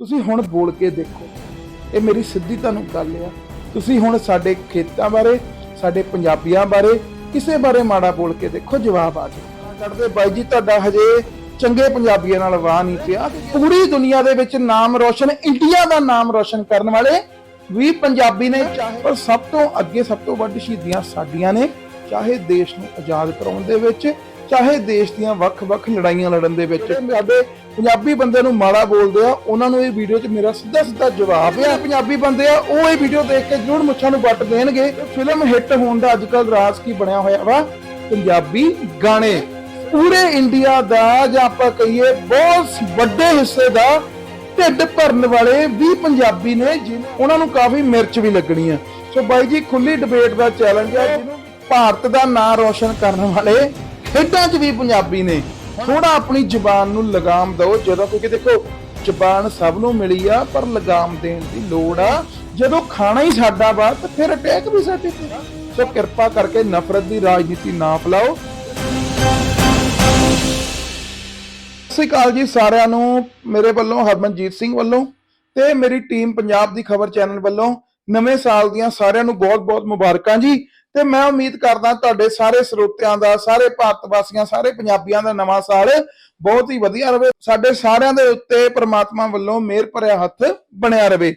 ਤੁਸੀਂ ਹੁਣ ਬੋਲ ਕੇ ਦੇਖੋ। ਇਹ ਮੇਰੀ ਸਿੱਧੀ ਤੁਹਾਨੂੰ ਗੱਲ ਆ। ਤੁਸੀਂ ਹੁਣ ਸਾਡੇ ਖੇਤਾਂ ਬਾਰੇ, ਸਾਡੇ ਪੰਜਾਬੀਆਂ ਬਾਰੇ, ਕਿਸੇ ਬਾਰੇ ਮਾੜਾ ਬੋਲ ਕੇ ਦੇਖੋ, ਜਵਾਬ ਆ ਜਾਊ। ਕੱਢਦੇ। ਬਾਈ ਜੀ, ਤੁਹਾਡਾ ਹਜੇ ਚੰਗੇ ਪੰਜਾਬੀਆਂ ਨਾਲ ਵਾਹ ਨਹੀਂ ਪਿਆ। ਪੂਰੀ ਦੁਨੀਆ ਦੇ ਵਿੱਚ ਨਾਮ ਰੋਸ਼ਨ, ਇੰਡੀਆ ਦਾ ਨਾਮ ਰੋਸ਼ਨ ਕਰਨ ਵਾਲੇ ਵੀ ਪੰਜਾਬੀ ਨੇ, ਚਾਹੇ ਪਰ ਸਭ ਤੋਂ ਅੱਗੇ ਸਭ ਤੋਂ ਵੱਡੀ ਸ਼ਹੀਦੀਆਂ ਸਾਡੀਆਂ ਨੇ, ਚਾਹੇ ਦੇਸ਼ ਨੂੰ ਆਜ਼ਾਦ ਕਰਾਉਣ ਦੇ ਵਿੱਚ ਚਾਹੇ ਦੇਸ਼ ਦੀਆਂ ਵੱਖ-ਵੱਖ ਲੜਾਈਆਂ ਲੜਨ ਦੇ ਵਿੱਚ। ਸਾਡੇ ਪੰਜਾਬੀ ਬੰਦੇ ਨੂੰ ਮਾੜਾ ਬੋਲਦੇ ਆ ਉਹਨਾਂ ਨੂੰ ਇਹ ਵੀਡੀਓ 'ਚ ਮੇਰਾ ਸਿੱਧਾ ਸਿੱਧਾ ਜਵਾਬ ਆ। ਪੰਜਾਬੀ ਬੰਦੇ ਆ ਉਹ ਇਹ ਵੀਡੀਓ ਦੇਖ ਕੇ ਜ਼ਰੂਰ ਮੁੱਛਾਂ ਨੂੰ ਵੱਟ ਦੇਣਗੇ। ਫਿਲਮ ਹਿੱਟ ਹੋਣ ਦਾ ਅੱਜਕੱਲ ਰਾਜ਼ ਕੀ ਬਣਿਆ ਹੋਇਆ ਵਾ? ਪੰਜਾਬੀ ਗਾਣੇ। ਪੂਰੇ ਇੰਡੀਆ ਦਾ ਜਾਂ ਆਪਾਂ ਕਹੀਏ ਬਹੁਤ ਵੱਡੇ ਹਿੱਸੇ ਦਾ ਢਿੱਡ ਭਰਨ ਵਾਲੇ ਵੀ ਪੰਜਾਬੀ ਨੇ ਉਹਨਾਂ ਨੂੰ ਕਾਫੀ ਮਿਰਚ ਵੀ ਲੱਗਣੀ ਆ। ਸੋ ਬਾਈ ਜੀ ਖੁੱਲੀ ਡਿਬੇਟ ਦਾ ਚੈਲੰਜ ਆ ਜਿਹਨੂੰ ਭਾਰਤ ਦਾ ਨਾਂ ਰੋਸ਼ਨ ਕਰਨ ਵਾਲੇ ਖੇਡਾਂ 'ਚ ਵੀ ਪੰਜਾਬੀ ਨੇ। ਥੋੜਾ ਆਪਣੀ ਜ਼ੁਬਾਨ ਨੂੰ ਲਗਾਮ ਦਿਓ। ਜਦੋਂ ਕਿਉਂਕਿ ਦੇਖੋ, ਜ਼ੁਬਾਨ ਸਭ ਨੂੰ ਮਿਲੀ ਆ, ਪਰ ਲਗਾਮ ਦੇਣ ਦੀ ਲੋੜ ਆ। ਜਦੋਂ ਖਾਣਾ ਹੀ ਸਾਡਾ ਵਾ, ਤਾਂ ਫਿਰ ਅਟੈਕ ਵੀ ਸਾਡੇ ਤੇ। ਸੋ ਕਿਰਪਾ ਕਰਕੇ ਨਫ਼ਰਤ ਦੀ ਰਾਜਨੀਤੀ ਨਾ ਫੈਲਾਓ। ਸਤਿ ਸ਼੍ਰੀ ਅਕਾਲ ਜੀ ਸਾਰਿਆਂ ਨੂੰ। ਮੇਰੇ ਵੱਲੋਂ ਹਰਮਨਜੀਤ ਸਿੰਘ ਵੱਲੋਂ ਤੇ ਮੇਰੀ ਟੀਮ ਪੰਜਾਬ ਦੀ ਖਬਰ ਚੈਨਲ ਵੱਲੋਂ। ਨਵੇਂ ਸਾਲ ਦੀਆਂ ਸਾਰਿਆਂ ਨੂੰ ਬਹੁਤ-ਬਹੁਤ ਮੁਬਾਰਕਾਂ ਜੀ। ਤੇ ਮੈਂ ਉਮੀਦ ਕਰਦਾ ਤੁਹਾਡੇ ਸਾਰੇ ਸਰੋਤਿਆਂ ਦਾ, ਸਾਰੇ ਭਾਰਤ ਵਾਸੀਆਂ, ਸਾਰੇ ਪੰਜਾਬੀਆਂ ਦਾ ਨਵਾਂ ਸਾਲ ਬਹੁਤ ਹੀ ਵਧੀਆ ਰਹੇ ਸਾਡੇ ਸਾਰਿਆਂ ਦੇ ਉੱਤੇ ਪ੍ਰਮਾਤਮਾ ਵੱਲੋਂ ਮਿਹਰ ਭਰਿਆ ਹੱਥ ਬਣਿਆ ਰਹੇ